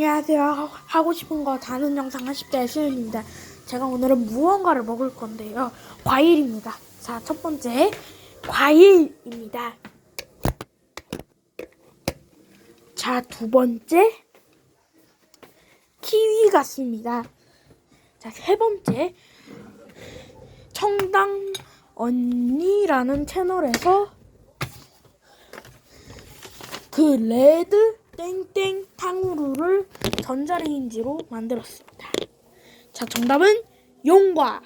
안녕하세요. 하- 하고 싶은 거 다는 영상 10대 수현입니다. 제가 오늘은 무언가를 먹을 건데요. 과일입니다. 자, 첫 번째 과일입니다. 자, 두 번째 키위 같습니다. 자, 세 번째 청당 언니라는 채널에서 그 레드 땡땡 탕후루를 전자레인지로 만들었습니다. 자, 정답은 용과.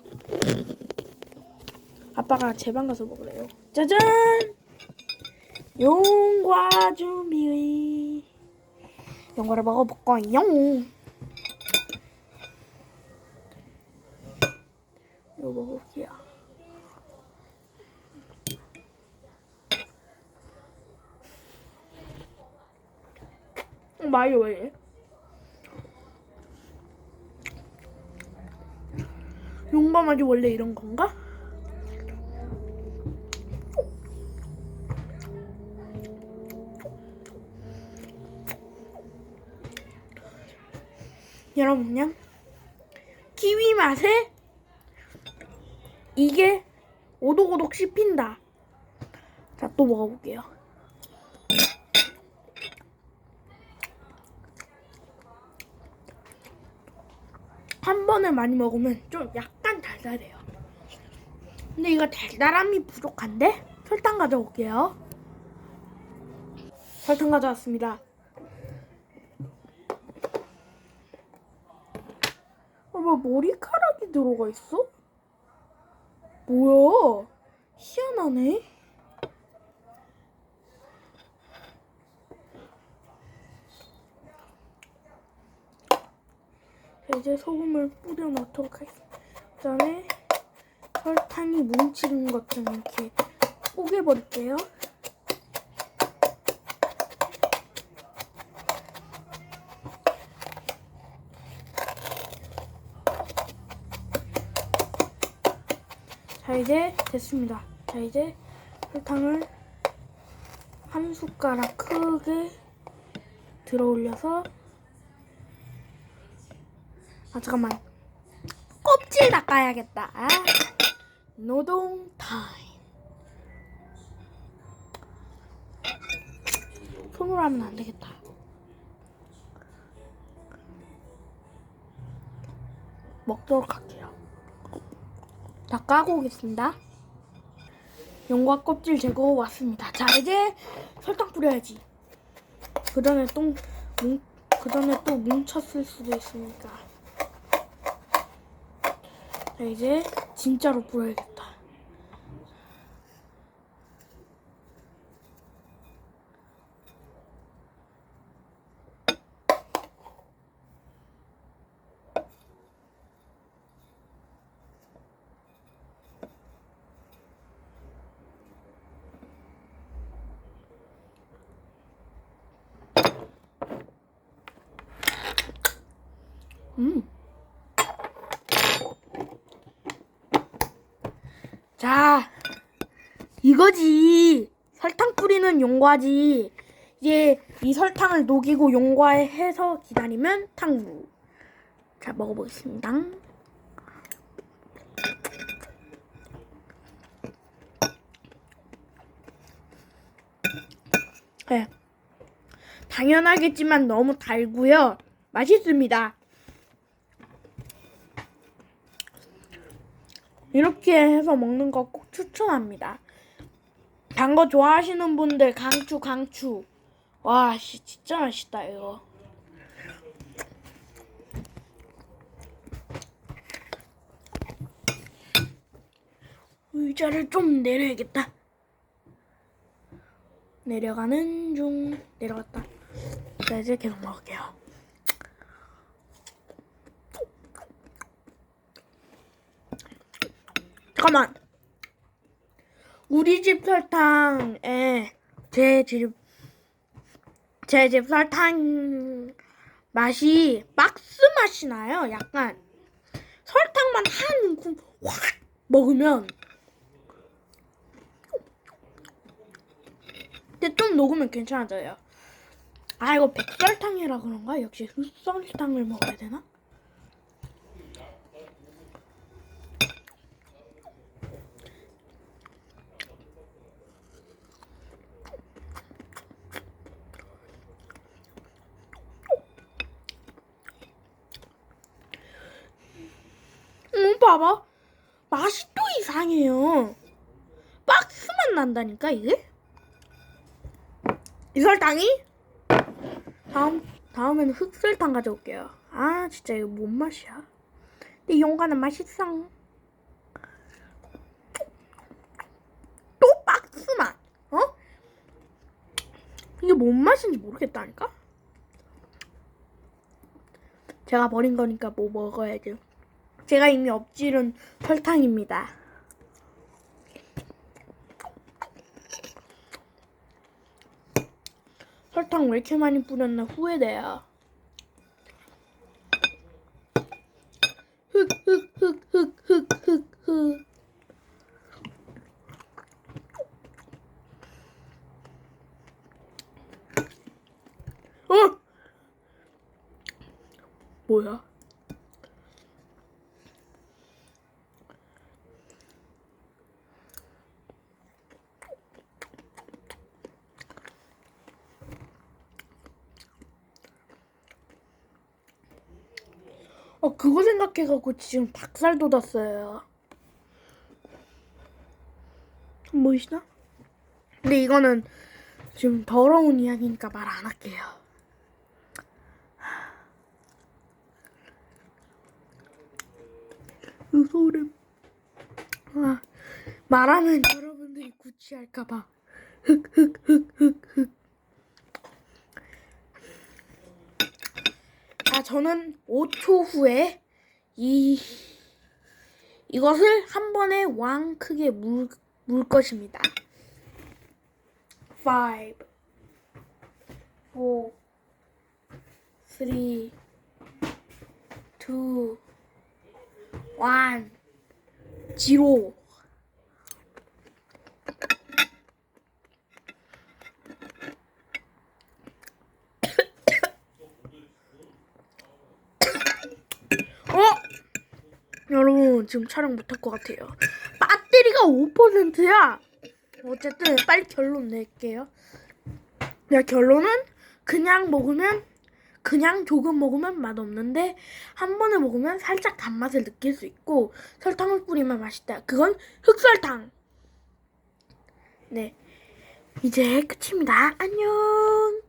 아빠가 제 방 가서 먹으래요. 짜잔! 용과 준비. 용과를 먹어볼 거예요. 이거 먹을게요. 어, 마요 왜 이래? 맛이 원래 이런 건가? 여러분 그냥 키위 맛에 이게 오독오독 씹힌다. 자 또 먹어볼게요. 한 번에 많이 먹으면 좀 약간 달달해요. 근데 이거 달달함이 부족한데 설탕 가져올게요. 설탕 가져왔습니다. 어, 뭐 머리카락이 들어가 있어? 뭐야? 희한하네. 이제 소금을 뿌려 넣도록 하겠습니다. 그 다음에 설탕이 뭉치는 것 좀 이렇게 뽀개버릴게요. 자 이제 됐습니다. 자 이제 설탕을 한 숟가락 크게 들어 올려서 아 잠깐만. 껍질 닦아야겠다. 아, 노동 타임. 손으로 하면 안 되겠다. 먹도록 할게요. 다 까고 오겠습니다. 용과 껍질 제거 왔습니다. 자 이제 설탕 뿌려야지. 그 전에 또 뭉, 그 전에 또 뭉쳤을 수도 있으니까 자 이제 진짜로 뿌려야겠다. 음. 자, 이거지. 설탕 뿌리는 용과지. 이제 이 설탕을 녹이고 용과에 해서 기다리면 탕후루. 자, 먹어보겠습니다. 네. 당연하겠지만 너무 달고요. 맛있습니다. 이렇게 해서 먹는 거 꼭 추천합니다. 단 거 좋아하시는 분들 강추 강추. 와, 씨 진짜 맛있다 이거. 의자를 좀 내려야겠다. 내려가는 중 내려갔다. 자 이제 계속 먹을게요. 잠깐만. 우리 집 설탕에 제 집, 제 집 설탕 맛이 박스 맛이 나요. 약간 설탕만 한 확 먹으면 근데 좀 녹으면 괜찮아져요. 아 이거 백설탕이라 그런가? 역시 흑설탕을 먹어야 되나? 음, 봐봐. 맛이 또 이상해요. 박스만 난다니까, 이게? 이 설탕이? 다음, 다음에는 흑설탕 가져올게요. 아, 진짜 이거 뭔 맛이야? 근데 용가는 맛있어. 또 박스만, 어? 이게 뭔 맛인지 모르겠다니까? 제가 버린 거니까 뭐 먹어야죠. 제가 이미 엎질은 설탕입니다. 설탕 왜 이렇게 많이 뿌렸나 후회돼요. 흑, 흑, 흑, 흑, 흑, 흑, 흑. 어? 뭐야? 어, 그거 생각해갖고 지금 닭살 돋았어요. 보이시나? 근데 이거는 지금 더러운 이야기니까 말 안 할게요. 그 소름. 아, 말하면 여러분들이 구취할까봐. 흑흑흑흑흑. 자, 저는 5초 후에 이 이것을 한 번에 왕 크게 물, 물 것입니다. 5 4 3 2 1 0 어? 여러분 지금 촬영 못할 것 같아요. 배터리가 5%야. 어쨌든 빨리 결론 낼게요. 내 결론은 그냥 먹으면 그냥 조금 먹으면 맛 없는데 한 번에 먹으면 살짝 단맛을 느낄 수 있고 설탕을 뿌리면 맛있다. 그건 흑설탕. 네. 이제 끝입니다. 안녕.